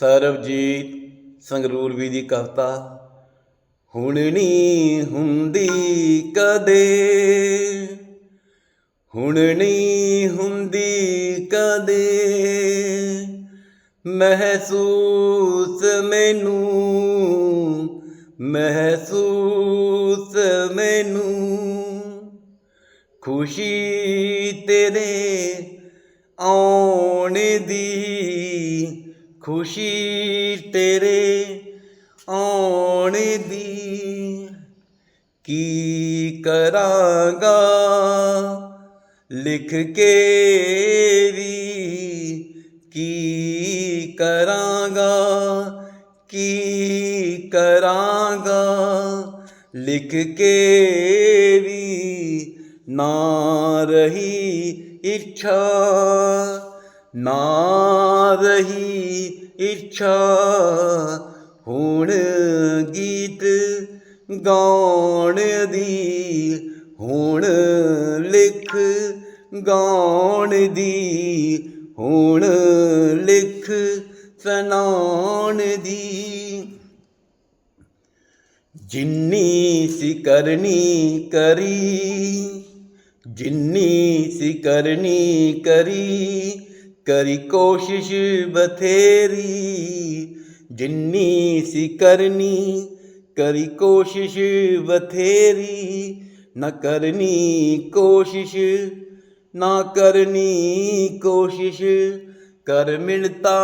ਸਰਬਜੀਤ ਸੰਗਰੂਰਵੀ ਦੀ ਕਵਿਤਾ, ਹੁਣ ਨਹੀਂ ਹੁੰਦੀ ਕਦੇ। ਹੁਣ ਹੁੰਦੀ ਕਦੇ। ਮਹਿਸੂਸ ਮੈਨੂੰ। ਮਹਿਸੂਸ ਮੈਨੂੰ। ਖੁਸ਼ੀ ਤੇਰੇ ਆਉਣ ਦੀ ਖੁਸ਼ੀ ਤੇਰੇ ਆਉਣ ਦੀ। ਕੀ ਕਰਾਂਗਾ? ਲਿਖ ਕੇ ਵੀ ਕੀ ਕਰਾਂਗਾ? ਕੀ ਕਰਾਂਗਾ? ਲਿਖ ਕੇ ਵੀ ਨਾ ਰਹੀ ਇੱਛਾ। ਨਾ ਰਹੀ ਇੱਛਾ। ਹੁਣ ਗੀਤ ਗਾਉਣ ਦੀ, ਹੁਣ ਲਿਖ ਗਾਉਣ ਦੀ, ਹੁਣ ਲਿਖ ਸੁਣਾਉਣ ਦੀ। ਜਿੰਨੀ ਸੀ ਕਰਨੀ ਕਰੀ, ਜਿੰਨੀ ਸੀ ਕਰਨੀ ਕਰੀ ਕਰੀ ਕੋਸ਼ਿਸ਼ ਬਥੇਰੀ, ਜਿੰਨੀ ਸੀ ਕਰਨੀ, ਕਰੀ ਕੋਸ਼ਿਸ਼ ਬਥੇਰੀ। ਨਾ ਕਰਨੀ ਕੋਸ਼ਿਸ਼, ਨਾ ਕਰਨੀ ਕੋਸ਼ਿਸ਼, ਕਰ ਮਿਲਤਾ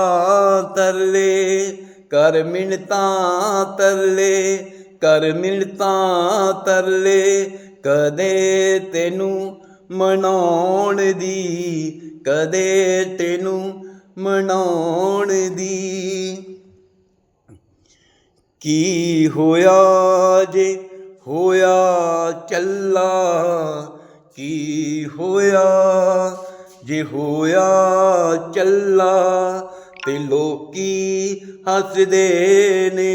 ਤਰਲੇ, ਕਰ ਮਿਲਤਾ ਤਰਲੇ, ਕਰ ਮਿਲਤਾ ਤਰਲੇ, ਕਦੇ ਤੈਨੂੰ ਮਨਾਉਣ ਦੀ ਕਦੇ ਤੈਨੂੰ ਮਨਾਉਣ ਦੀ ਕੀ ਹੋਇਆ ਜੇ ਹੋਇਆ ਚੱਲਾ? ਕੀ ਹੋਇਆ ਜੇ ਹੋਇਆ ਚੱਲਾ? ਤੇ ਲੋਕੀ ਹੱਸਦੇ ਨੇ,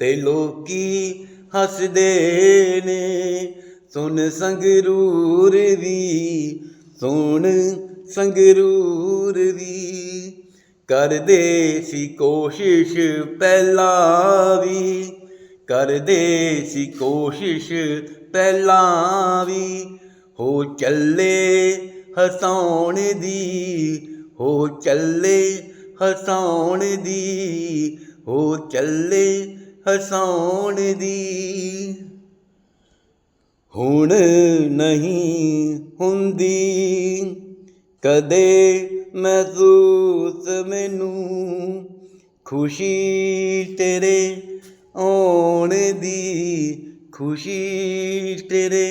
ਤੇ ਲੋਕੀ ਹੱਸਦੇ ਨੇ। ਸੁਣ ਸੰਗਰੂਰ ਵੀ, ਸੁਣ ਸੰਗਰੂਰ ਵੀ ਕਰਦੇ ਸੀ ਕੋਸ਼ਿਸ਼ ਪਹਿਲਾਂ ਵੀ। ਕਰਦੇ ਸੀ ਕੋਸ਼ਿਸ਼ ਪਹਿਲਾਂ ਵੀ। ਹੋ ਚੱਲੇ ਹਸਾਉਣ ਦੀ, ਹੋ ਚੱਲੇ ਹਸਾਉਣ ਦੀ, ਹੋ ਚੱਲੇ ਹਸਾਉਣ ਦੀ। ਹੁਣ ਨਹੀਂ ਹੁੰਦੀ। ਕਦੇ ਮਹਿਸੂਸ ਮੈਨੂੰ ਖੁਸ਼ੀ ਤੇਰੇ ਆਉਣ ਦੀ ਖੁਸ਼ੀ ਤੇਰੇ